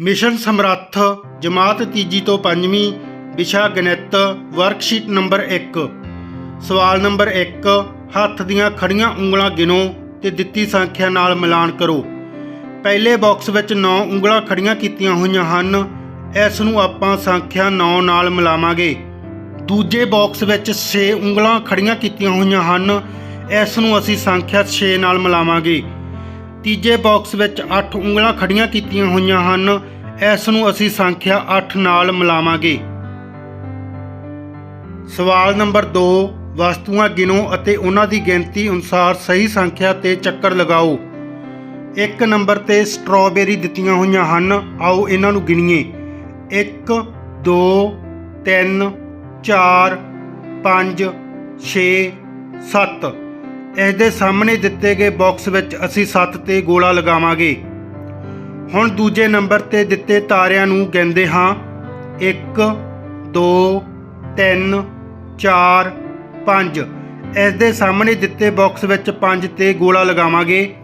Mission ਸਮਰੱਥ, ਜਮਾਤ ਤੀਜੀ ਤੋਂ ਪੰਜਵੀਂ, ਵਿਸ਼ਾ ਗਣਿਤ, ਵਰਕਸ਼ੀਟ ਨੰਬਰ 1 ਸਵਾਲ ਨੰਬਰ 1 ਹੱਥ ਦੀਆਂ ਖੜੀਆਂ ਉਂਗਲਾਂ ਗਿਣੋ ਤੇ ਦਿੱਤੀ ਸੰਖਿਆ ਨਾਲ ਮਿਲਾਨ ਕਰੋ। ਪਹਿਲੇ ਬਾਕਸ ਵਿੱਚ 9 ਉਂਗਲਾਂ ਖੜੀਆਂ ਕੀਤੀਆਂ ਹੋਈਆਂ ਹਨ। ਇਸ ਨੂੰ ਆਪਾਂ ਸੰਖਿਆ 9 ਨਾਲ ਮਿਲਾਵਾਂਗੇ। ਦੂਜੇ ਬਾਕਸ ਵਿੱਚ 6 ਉਂਗਲਾਂ ਖੜੀਆਂ ਕੀਤੀਆਂ ਹੋਈਆਂ ਹਨ। ਇਸ ਨੂੰ ਅਸੀਂ ਸੰਖਿਆ 6 ਨਾਲ ਮਿਲਾਵਾਂਗੇ। ਤੀਜੇ ਬਾਕਸ ਵਿੱਚ 8 ਉਂਗਲਾਂ ਖੜੀਆਂ ਕੀਤੀਆਂ ਹੋਈਆਂ ਹਨ। ਇਸ ਨੂੰ ਅਸੀਂ ਸੰਖਿਆ 8 ਨਾਲ ਮਿਲਾਵਾਂਗੇ। ਸਵਾਲ ਨੰਬਰ 2 ਵਸਤੂਆਂ ਗਿਣੋ ਅਤੇ ਉਹਨਾਂ ਦੀ ਗਿਣਤੀ ਅਨੁਸਾਰ ਸਹੀ ਸੰਖਿਆ ਤੇ ਚੱਕਰ ਲਗਾਓ। ਇੱਕ ਨੰਬਰ ਤੇ ਸਟ੍ਰਾਬੇਰੀ ਦਿੱਤੀਆਂ ਹੋਈਆਂ ਹਨ। ਆਓ ਇਹਨਾਂ ਨੂੰ ਗਿਣੀਏ। 1 2 3 4 5 6 7 ਇਸ ਦੇ ਸਾਹਮਣੇ ਦਿੱਤੇ ਗਏ ਬਾਕਸ ਵਿੱਚ ਅਸੀਂ 7 ਤੇ ਗੋਲਾ ਲਗਾਵਾਂਗੇ। ਹੁਣ ਦੂਜੇ ਨੰਬਰ ਤੇ ਦਿੱਤੇ ਤਾਰਿਆਂ ਨੂੰ ਗਿਣਦੇ ਹਾਂ। 1 2 3 4 5 ਇਸ ਦੇ ਸਾਹਮਣੇ ਦਿੱਤੇ ਬਾਕਸ ਵਿੱਚ 5 ਤੇ ਗੋਲਾ ਲਗਾਵਾਂਗੇ।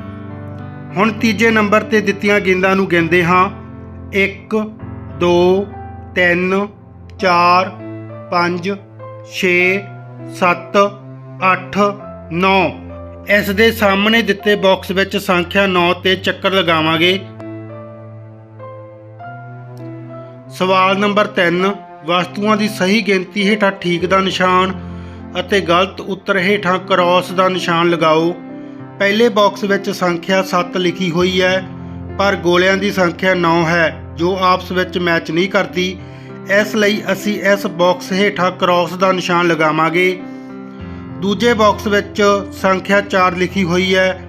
ਹੁਣ ਤੀਜੇ ਨੰਬਰ ਤੇ ਦਿੱਤੀਆਂ ਗੇਂਦਾਂ ਨੂੰ ਗਿਣਦੇ ਹਾਂ। 1 2 3 4 5 6 7 8 9 ਇਸ ਦੇ ਸਾਹਮਣੇ ਦਿੱਤੇ ਬਾਕਸ ਵਿੱਚ ਸੰਖਿਆ 9 ਤੇ ਚੱਕਰ ਲਗਾਵਾਂਗੇ। ਸਵਾਲ ਨੰਬਰ 3 ਵਸਤੂਆਂ ਦੀ ਸਹੀ ਗਿਣਤੀ ਹੇਠਾਂ ਠੀਕ ਦਾ ਨਿਸ਼ਾਨ ਅਤੇ ਗਲਤ ਉੱਤਰ ਹੇਠਾਂ ਕ੍ਰਾਸ ਦਾ ਨਿਸ਼ਾਨ ਲਗਾਓ। ਪਹਿਲੇ ਬਾਕਸ ਵਿੱਚ ਸੰਖਿਆ 7 ਲਿਖੀ ਹੋਈ ਹੈ, ਪਰ ਗੋਲਿਆਂ ਦੀ ਸੰਖਿਆ 9 ਹੈ, ਜੋ ਆਪਸ ਵਿੱਚ ਮੈਚ ਨਹੀਂ ਕਰਦੀ। ਇਸ ਲਈ ਅਸੀਂ ਇਸ ਬਾਕਸ ਹੇਠਾਂ ਕ੍ਰਾਸ ਦਾ ਨਿਸ਼ਾਨ ਲਗਾਵਾਂਗੇ। ਦੂਜੇ ਬਾਕਸ ਵਿੱਚ ਸੰਖਿਆ 4 ਲਿਖੀ ਹੋਈ ਹੈ।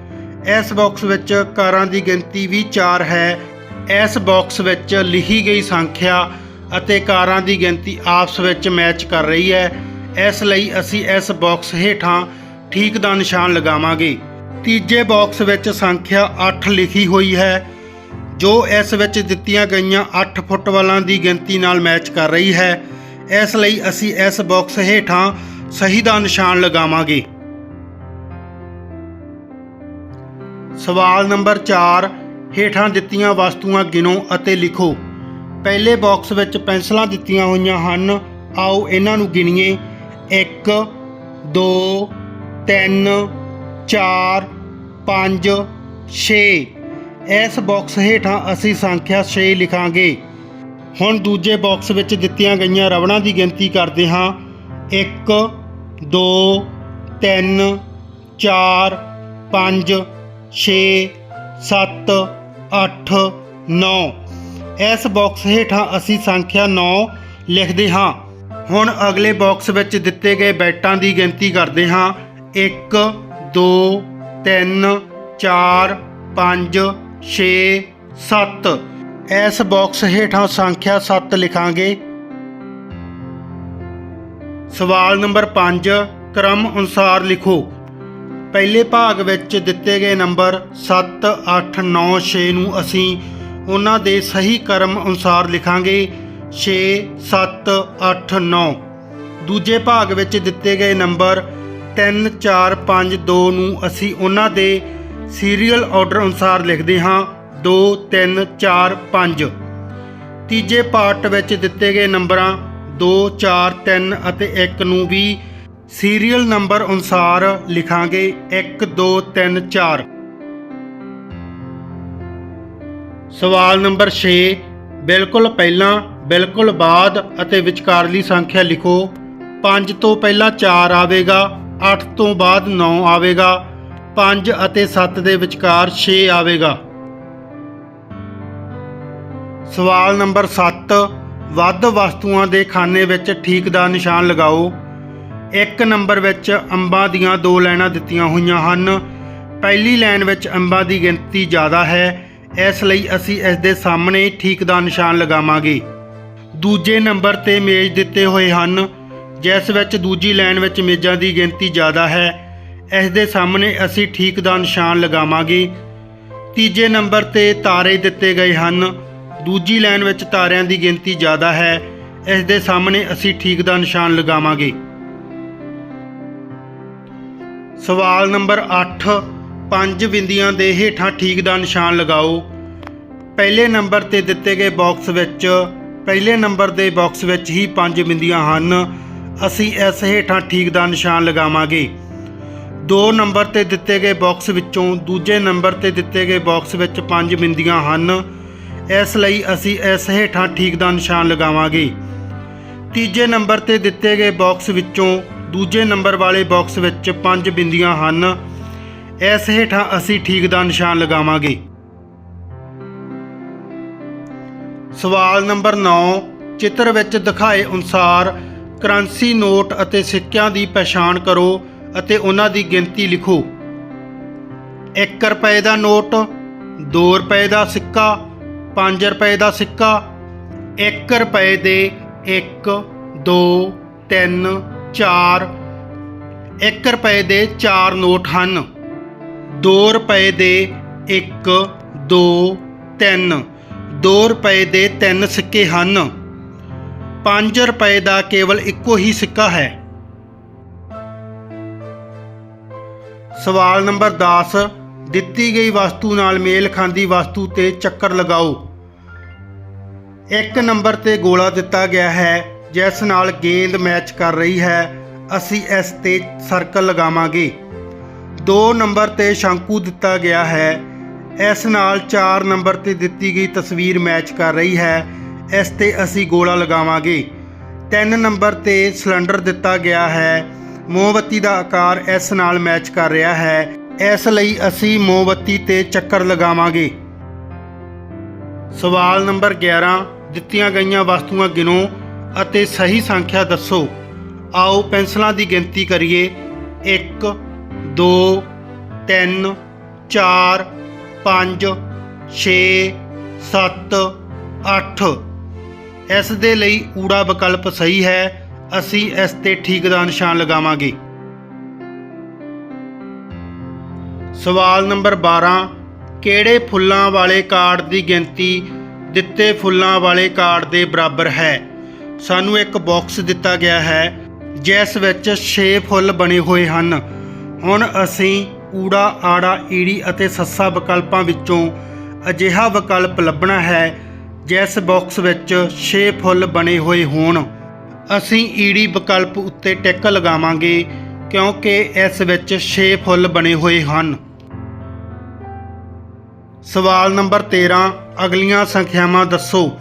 ਇਸ ਬਾਕਸ ਵਿੱਚ ਕਾਰਾਂ ਦੀ ਗਿਣਤੀ ਵੀ 4 ਹੈ। ਇਸ ਬਾਕਸ ਵਿੱਚ ਲਿਖੀ ਗਈ ਸੰਖਿਆ ਅਤੇ ਕਾਰਾਂ ਦੀ ਗਿਣਤੀ ਆਪਸ ਵਿੱਚ ਮੈਚ ਕਰ ਰਹੀ ਹੈ। ਇਸ ਲਈ ਅਸੀਂ ਇਸ ਬਾਕਸ ਹੇਠਾਂ ਠੀਕ ਦਾ ਨਿਸ਼ਾਨ ਲਗਾਵਾਂਗੇ। ਤੀਜੇ ਬਾਕਸ ਵਿੱਚ ਸੰਖਿਆ 8 ਲਿਖੀ ਹੋਈ ਹੈ, ਜੋ ਇਸ ਵਿੱਚ ਦਿੱਤੀਆਂ ਗਈਆਂ 8 ਫੁੱਟ ਵਾਲਾਂ ਦੀ ਗਿਣਤੀ ਨਾਲ ਮੈਚ ਕਰ ਰਹੀ ਹੈ। ਇਸ ਲਈ ਅਸੀਂ ਇਸ ਬਾਕਸ ਹੇਠਾਂ ਸਹੀ ਦਾ ਨਿਸ਼ਾਨ ਲਗਾਵਾਂਗੇ। ਸਵਾਲ ਨੰਬਰ 4 ਹੇਠਾਂ ਦਿੱਤੀਆਂ ਵਸਤੂਆਂ ਗਿਣੋ ਅਤੇ ਲਿਖੋ। ਪਹਿਲੇ ਬਾਕਸ ਵਿੱਚ ਪੈਨਸਲਾਂ ਦਿੱਤੀਆਂ ਹੋਈਆਂ ਹਨ। ਆਓ ਇਹਨਾਂ ਨੂੰ ਗਿਣੀਏ। 1 2 3 4 5 6 ਇਸ ਬਾਕਸ ਹੇਠਾਂ ਅਸੀਂ ਸੰਖਿਆ 6 ਲਿਖਾਂਗੇ। ਹੁਣ ਦੂਜੇ ਬਾਕਸ ਵਿੱਚ ਦਿੱਤੀਆਂ ਗਈਆਂ ਰਬੜਾਂ ਦੀ ਗਿਣਤੀ ਕਰਦੇ ਹਾਂ। 1 2 3 4 5 6 7 8 9 ਇਸ ਬਾਕਸ ਹੇਠਾਂ ਅਸੀਂ ਸੰਖਿਆ 9 ਲਿਖਦੇ ਹਾਂ। ਹੁਣ ਅਗਲੇ ਬਾਕਸ ਵਿੱਚ ਦਿੱਤੇ ਗਏ ਬੈਟਾਂ ਦੀ ਗਿਣਤੀ ਕਰਦੇ ਹਾਂ। 1 2 3 4 5 6 7 ਇਸ ਬਾਕਸ ਹੇਠਾਂ ਸੰਖਿਆ 7 ਲਿਖਾਂਗੇ। ਸਵਾਲ ਨੰਬਰ 5 ਕ੍ਰਮ ਅਨੁਸਾਰ ਲਿਖੋ। ਪਹਿਲੇ ਭਾਗ ਵਿੱਚ ਦਿੱਤੇ ਗਏ ਨੰਬਰ 7 8 9 6 ਨੂੰ ਅਸੀਂ ਉਹਨਾਂ ਦੇ ਸਹੀ ਕ੍ਰਮ ਅਨੁਸਾਰ ਲਿਖਾਂਗੇ। 6 7 8 9 ਦੂਜੇ ਭਾਗ ਵਿੱਚ ਦਿੱਤੇ ਗਏ ਨੰਬਰ 3 4 5 2 ਨੂੰ ਅਸੀਂ ਉਹਨਾਂ ਦੇ ਸੀਰੀਅਲ ਆਰਡਰ ਅਨੁਸਾਰ ਲਿਖਦੇ ਹਾਂ। 2 3 4 5 ਤੀਜੇ ਪਾਰਟ ਵਿੱਚ ਦਿੱਤੇ ਗਏ ਨੰਬਰਾਂ 2 4 3 ਅਤੇ 1 ਨੂੰ ਵੀ ਸੀਰੀਅਲ ਨੰਬਰ ਅਨੁਸਾਰ ਲਿਖਾਂਗੇ। 1 2 3 4 ਸਵਾਲ ਨੰਬਰ 6 ਬਿਲਕੁਲ ਪਹਿਲਾਂ, ਬਿਲਕੁਲ ਬਾਅਦ ਅਤੇ ਵਿਚਕਾਰਲੀ ਸੰਖਿਆ ਲਿਖੋ। 5 ਤੋਂ ਪਹਿਲਾਂ 4 ਆਵੇਗਾ 8 ਤੋਂ ਬਾਅਦ 9 ਆਵੇਗਾ 5 ਅਤੇ 7 ਦੇ ਵਿਚਕਾਰ 6 ਆਵੇਗਾ। ਸਵਾਲ ਨੰਬਰ 7 ਵੱਧ ਵਸਤੂਆਂ ਦੇ ਖਾਨੇ ਵਿੱਚ ਠੀਕ ਦਾ ਨਿਸ਼ਾਨ ਲਗਾਓ। ਇੱਕ ਨੰਬਰ ਵਿੱਚ ਅੰਬਾਂ ਦੀਆਂ ਦੋ ਲਾਈਨਾਂ ਦਿੱਤੀਆਂ ਹੋਈਆਂ ਹਨ। ਪਹਿਲੀ ਲਾਈਨ ਵਿੱਚ ਅੰਬਾਂ ਦੀ ਗਿਣਤੀ ਜ਼ਿਆਦਾ ਹੈ, ਇਸ ਲਈ ਅਸੀਂ ਇਸ ਦੇ ਸਾਹਮਣੇ ਠੀਕ ਦਾ ਨਿਸ਼ਾਨ ਲਗਾਵਾਂਗੇ। ਦੂਜੇ ਨੰਬਰ ਤੇ ਮੇਜ਼ ਦਿੱਤੇ ਹੋਏ ਹਨ, ਜਿਸ ਵਿੱਚ ਦੂਜੀ ਲਾਈਨ ਵਿੱਚ ਮੇਜ਼ਾਂ ਦੀ ਗਿਣਤੀ ਜ਼ਿਆਦਾ ਹੈ, ਇਸ ਦੇ ਸਾਹਮਣੇ ਅਸੀਂ ਠੀਕ ਦਾ ਨਿਸ਼ਾਨ ਲਗਾਵਾਂਗੇ। ਤੀਜੇ ਨੰਬਰ ਤੇ ਤਾਰੇ ਦਿੱਤੇ ਗਏ ਹਨ ਦੂਜੀ ਲਾਈਨ ਵਿੱਚ ਤਾਰਿਆਂ ਦੀ ਗਿਣਤੀ ਜ਼ਿਆਦਾ ਹੈ। ਇਸ ਦੇ ਸਾਹਮਣੇ ਅਸੀਂ ਠੀਕ ਦਾ ਨਿਸ਼ਾਨ ਲਗਾਵਾਂਗੇ। ਸਵਾਲ ਨੰਬਰ 8 ਪੰਜ ਬਿੰਦੀਆਂ ਦੇ ਹੇਠਾਂ ਠੀਕ ਦਾ ਨਿਸ਼ਾਨ ਲਗਾਓ। ਪਹਿਲੇ ਨੰਬਰ ਤੇ ਦਿੱਤੇ ਗਏ ਬਾਕਸ ਵਿੱਚ, ਪਹਿਲੇ ਨੰਬਰ ਦੇ ਬਾਕਸ ਵਿੱਚ ਹੀ ਪੰਜ ਬਿੰਦੀਆਂ ਹਨ। ਅਸੀਂ ਇਸ ਹੇਠਾਂ ਠੀਕ ਦਾ ਨਿਸ਼ਾਨ ਲਗਾਵਾਂਗੇ। ਦੋ ਨੰਬਰ ਤੇ ਦਿੱਤੇ ਗਏ ਬਾਕਸ ਵਿੱਚੋਂ ਦੂਜੇ ਨੰਬਰ ਤੇ ਦਿੱਤੇ ਗਏ ਬਾਕਸ ਵਿੱਚ ਪੰਜ ਬਿੰਦੀਆਂ ਹਨ। ਇਸ ਲਈ ਅਸੀਂ ਇਸ ਹੇਠਾਂ ਠੀਕ ਦਾ ਨਿਸ਼ਾਨ ਲਗਾਵਾਂਗੇ। ਤੀਜੇ ਨੰਬਰ ਤੇ ਦਿੱਤੇ ਗਏ ਬਾਕਸ ਵਿੱਚੋਂ ਦੂਜੇ ਨੰਬਰ ਵਾਲੇ ਬਾਕਸ ਵਿੱਚ ਪੰਜ ਬਿੰਦੀਆਂ ਹਨ। ਇਸ ਹੇਠਾਂ ਅਸੀਂ ਠੀਕ ਦਾ ਨਿਸ਼ਾਨ ਲਗਾਵਾਂਗੇ। ਸਵਾਲ ਨੰਬਰ 9 ਚਿੱਤਰ ਵਿੱਚ ਦਿਖਾਏ ਅਨੁਸਾਰ ਕਰੰਸੀ ਨੋਟ ਅਤੇ ਸਿੱਕਿਆਂ ਦੀ ਪਛਾਣ ਕਰੋ ਅਤੇ ਉਹਨਾਂ ਦੀ ਗਿਣਤੀ ਲਿਖੋ। 1 ਰੁਪਏ ਦਾ ਨੋਟ 2 ਰੁਪਏ ਦਾ ਸਿੱਕਾ 5 ਰੁਪਏ ਦਾ ਸਿੱਕਾ 1 ਰੁਪਏ ਦੇ 1 2 3 4 1 ਰੁਪਏ ਦੇ 4 ਨੋਟ ਹਨ। 2 ਰੁਪਏ ਦੇ 1 2 3 2 ਰੁਪਏ ਦੇ 3 ਸਿੱਕੇ ਹਨ। 5 ਰੁਪਏ ਦਾ ਕੇਵਲ ਇੱਕੋ ਹੀ ਸਿੱਕਾ ਹੈ। ਸਵਾਲ ਨੰਬਰ 10 ਦਿੱਤੀ ਗਈ ਵਸਤੂ ਨਾਲ ਮੇਲ ਖਾਂਦੀ ਵਸਤੂ ਤੇ ਚੱਕਰ ਲਗਾਓ। ਇੱਕ ਨੰਬਰ ਤੇ ਗੋਲਾ ਦਿੱਤਾ ਗਿਆ ਹੈ, ਜਿਸ ਨਾਲ ਗੇਂਦ ਮੈਚ ਕਰ ਰਹੀ ਹੈ। ਅਸੀਂ ਇਸ ਤੇ ਸਰਕਲ ਲਗਾਵਾਂਗੇ। 2 ਨੰਬਰ ਤੇ ਸ਼ੰਕੂ ਦਿੱਤਾ ਗਿਆ ਹੈ। ਇਸ ਨਾਲ 4 ਨੰਬਰ ਤੇ ਦਿੱਤੀ ਗਈ ਤਸਵੀਰ ਮੈਚ ਕਰ ਰਹੀ ਹੈ। ਇਸ ਤੇ ਅਸੀਂ ਗੋਲਾ ਲਗਾਵਾਂਗੇ। 3 ਨੰਬਰ ਤੇ ਸਿਲੰਡਰ ਦਿੱਤਾ ਗਿਆ ਹੈ। ਮੋਮਬੱਤੀ ਦਾ ਆਕਾਰ ਇਸ ਨਾਲ ਮੈਚ ਕਰ ਰਿਹਾ ਹੈ। ਇਸ ਲਈ ਅਸੀਂ ਮੋਮਬੱਤੀ ਤੇ ਚੱਕਰ ਲਗਾਵਾਂਗੇ। ਸਵਾਲ ਨੰਬਰ 11 ਦਿੱਤੀਆਂ ਗਈਆਂ ਵਸਤੂਆਂ ਗਿਣੋ ਅਤੇ ਸਹੀ ਸੰਖਿਆ ਦੱਸੋ। ਆਓ ਪੈਨਸਲਾਂ ਦੀ ਗਿਣਤੀ ਕਰੀਏ। 1 2 3 4 5 6 7 8 ਇਸ ਦੇ ਲਈ ਊੜਾ ਵਿਕਲਪ ਸਹੀ ਹੈ। ਅਸੀਂ ਇਸ ਤੇ ਠੀਕ ਦਾ ਨਿਸ਼ਾਨ ਲਗਾਵਾਂਗੇ। ਸਵਾਲ ਨੰਬਰ 12 ਕਿਹੜੇ ਫੁੱਲਾਂ ਵਾਲੇ ਕਾਰਡ ਦੀ ਗਿਣਤੀ ਦਿੱਤੇ ਫੁੱਲਾਂ ਵਾਲੇ ਕਾਰਡ ਦੇ ਬਰਾਬਰ ਹੈ। ਸਾਨੂੰ ਇੱਕ ਬਾਕਸ ਦਿੱਤਾ ਗਿਆ ਹੈ, ਜਿਸ ਵਿੱਚ 6 ਫੁੱਲ ਬਣੇ ਹੋਏ ਹਨ। ਹੁਣ ਅਸੀਂ ਊੜਾ ਆੜਾ, ਈੜੀ ਅਤੇ ਸੱਸਾ ਵਿਕਲਪਾਂ ਵਿੱਚੋਂ ਅਜਿਹਾ ਵਿਕਲਪ ਲੱਭਣਾ ਹੈ, ਜਿਸ ਬਾਕਸ ਵਿੱਚ 6 ਫੁੱਲ ਬਣੇ ਹੋਏ ਹੋਣ। ਅਸੀਂ ਈੜੀ ਵਿਕਲਪ ਉੱਤੇ ਟਿਕ ਲਗਾਵਾਂਗੇ, ਕਿਉਂਕਿ ਇਸ ਵਿੱਚ 6 ਫੁੱਲ ਬਣੇ ਹੋਏ ਹਨ। ਸਵਾਲ ਨੰਬਰ 13 ਅਗਲੀਆਂ ਸੰਖਿਆਵਾਂ ਦੱਸੋ।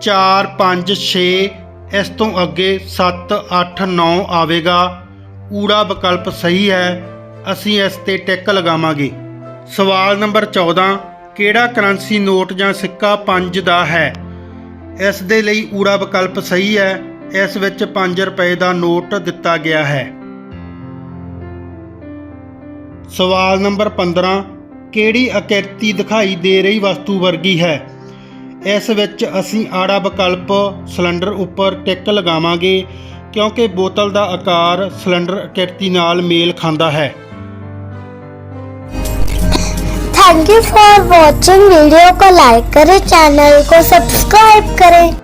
4 5 6 ਇਸ ਤੋਂ ਅੱਗੇ 7 8 9 ਆਵੇਗਾ। ਊੜਾ ਵਿਕਲਪ ਸਹੀ ਹੈ। ਅਸੀਂ ਇਸ ਤੇ ਟਿਕ ਲਗਾਵਾਂਗੇ। ਸਵਾਲ ਨੰਬਰ 14 ਕਿਹੜਾ ਕਰੰਸੀ ਨੋਟ ਜਾਂ ਸਿੱਕਾ 5 ਦਾ ਹੈ? ਇਸ ਦੇ ਲਈ ਊੜਾ ਵਿਕਲਪ ਸਹੀ ਹੈ। ਇਸ ਵਿੱਚ 5 ਰੁਪਏ ਦਾ ਨੋਟ ਦਿੱਤਾ ਗਿਆ ਹੈ। ਸਵਾਲ ਨੰਬਰ 15 ਕਿਹੜੀ ਆਕ੍ਰਿਤੀ ਦਿਖਾਈ ਦੇ ਰਹੀ ਵਸਤੂ ਵਰਗੀ ਹੈ ਇਸ ਵਿੱਚ ਅਸੀਂ ਆੜਾ ਵਿਕਲਪ ਸਿਲੰਡਰ ਉੱਪਰ ਟਿਕ ਲਗਾਵਾਂਗੇ ਕਿਉਂਕਿ ਬੋਤਲ ਦਾ ਆਕਾਰ ਸਿਲੰਡਰ ਆਕ੍ਰਿਤੀ ਨਾਲ ਮੇਲ ਖਾਂਦਾ ਹੈ thank you for watching video को लाइक करें चैनल को सब्सक्राइब करें